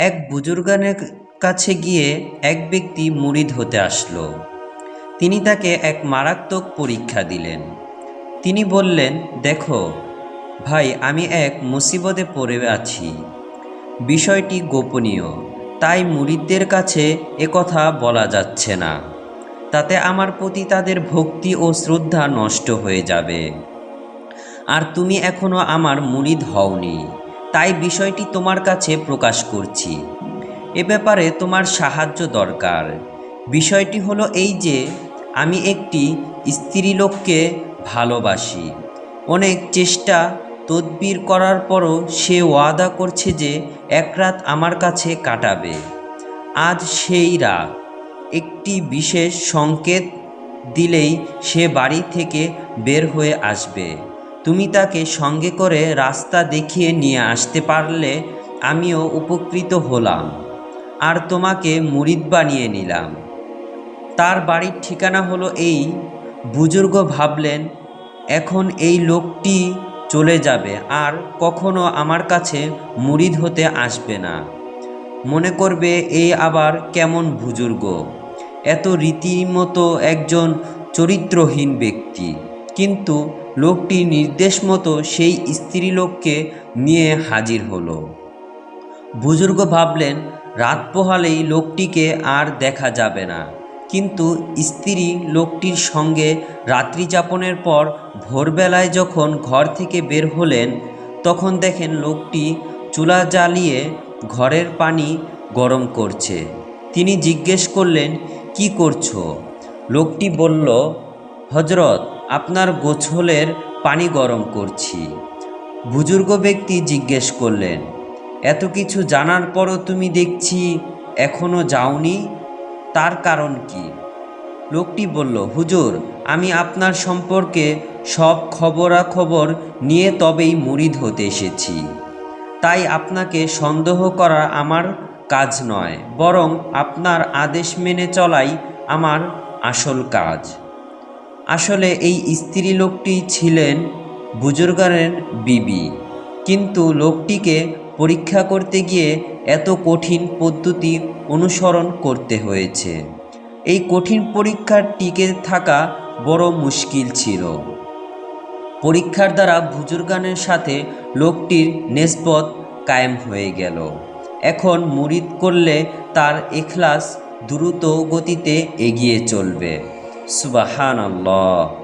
এক বুজুর্গানের কাছে গিয়ে এক ব্যক্তি মুরিদ হতে আসলো। তিনি তাকে এক মারাত্মক পরীক্ষা দিলেন। তিনি বললেন, দেখো, ভাই, আমি এক মুসিবতে পড়ে আছি। বিষয়টি গোপনীয়। তাই মুরিদদের কাছে একথা বলা যাচ্ছে না। তাতে আমার প্রতি তাদের ভক্তি ও শ্রদ্ধা নষ্ট হয়ে যাবে। আর তুমি এখনও আমার মুরিদ হওনি। তাই বিষয়টি তোমার কাছে প্রকাশ করছি। এ ব্যাপারে তোমার সাহায্য দরকার। বিষয়টি হলো এই যে, আমি একটি স্ত্রীলোককে ভালোবাসি। অনেক চেষ্টা তদবির করার পরও সে ওয়াদা করছে যে এক রাত আমার কাছে কাটাবে। আজ সেই রাত। একটি বিশেষ সংকেত দিলেই সে বাড়ি থেকে বের হয়ে আসবে। তুমি তাকে সঙ্গে করে রাস্তা দেখিয়ে নিয়ে আসতে পারলে আমিও উপকৃত হলাম। আর তোমাকে মুরিদ বানিয়ে নিলাম। তার বাড়ির ঠিকানা হলো এই। বুজুর্গ ভাবলেন, এখন এই লোকটি চলে যাবে আর কখনো আমার কাছে মুরিদ হতে আসবে না। মনে করবে এই আবার কেমন বুজুর্গ। এত রীতিমতো একজন চরিত্রহীন ব্যক্তি। কিন্তু লোকটি নির্দেশ মতো সেই স্ত্রীলোককে নিয়ে হাজির হলো। বুজুর্গ ভাবলেন, রাত পোহালেই লোকটিকে আর দেখা যাবে না। কিন্তু স্ত্রী লোকটির সঙ্গে রাত্রি যাপনের পর ভোরবেলায় যখন ঘর থেকে বের হলেন, তখন দেখেন লোকটি চুলা জ্বালিয়ে ঘরের পানি গরম করছে। তিনি জিজ্ঞেস করলেন, কি করছ? লোকটি বলল হজরত আপনার গোছলের পানি গরম করছি। বুজুর্গ ব্যক্তি জিজ্ঞেস করলেন, এত কিছু জানার পরও তুমি দেখছি এখনও যাওনি, তার কারণ কি? লোকটি বলল, হুজুর, আমি আপনার সম্পর্কে সব খবরাখবর নিয়ে তবেই মুরিদ হতে এসেছি। তাই আপনাকে সন্দেহ করা আমার কাজ নয়, বরং আপনার আদেশ মেনে চলাই আমার আসল কাজ। আসলে এই স্ত্রী লোকটি ছিলেন বুজুর্গানের বিবি। কিন্তু লোকটিকে পরীক্ষা করতে গিয়ে এত কঠিন পদ্ধতি অনুসরণ করতে হয়েছে। এই কঠিন পরীক্ষার টিকে থাকা বড় মুশকিল ছিল। পরীক্ষার দ্বারা বুজুর্গানের সাথে লোকটির নেসবত কায়েম হয়ে গেল। এখন মুরিদ করলে তার এখলাস দ্রুত গতিতে এগিয়ে চলবে। সুবাহান আল্লাহ